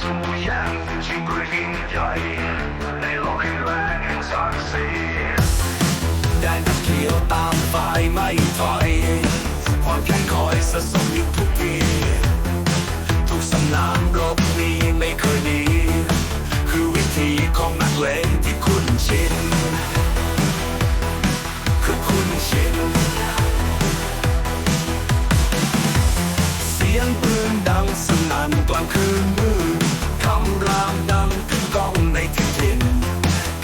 สู้อย่างจริงหรือยิ่งใหญ่ในโลกแห่งแรงแห่งศักดิ์ ปืนดังสนั่นกลางคืนคำรามดังกึกก้องในที่ดิน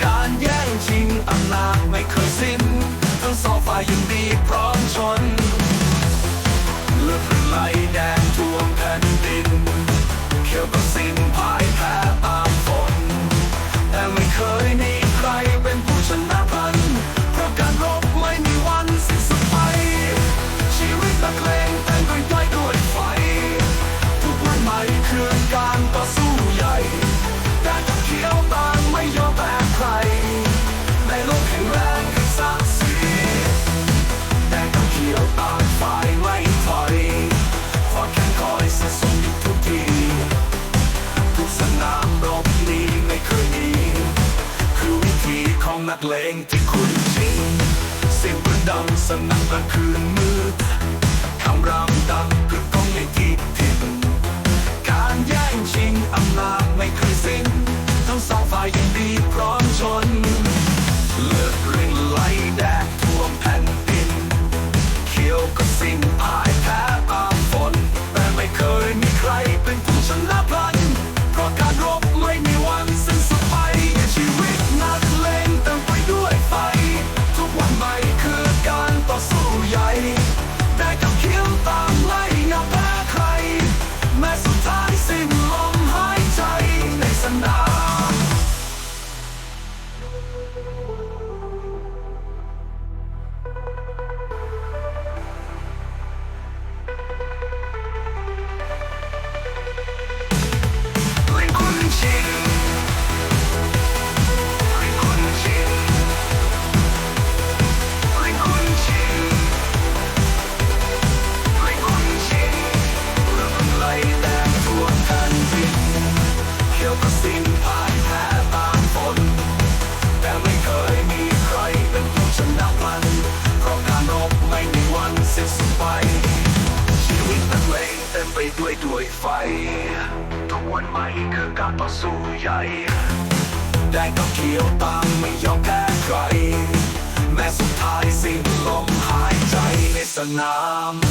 การแย่งชิงอำนาจไม่เคยสิ้น ทั้งสองฝ่ายยั นักเลงที่คุณทิ้งเสียงปืนดังสนั่นกลางคืนมืดคำรามดัง ไปด้วยด้วยไฟ ทุกวันใหม่คือการต่อสู้ใหญ่ ได้ก็เขียวตามไม่ยอมแพ้ใคร แม้สุดท้ายสิ้นลมหายใจในสนาม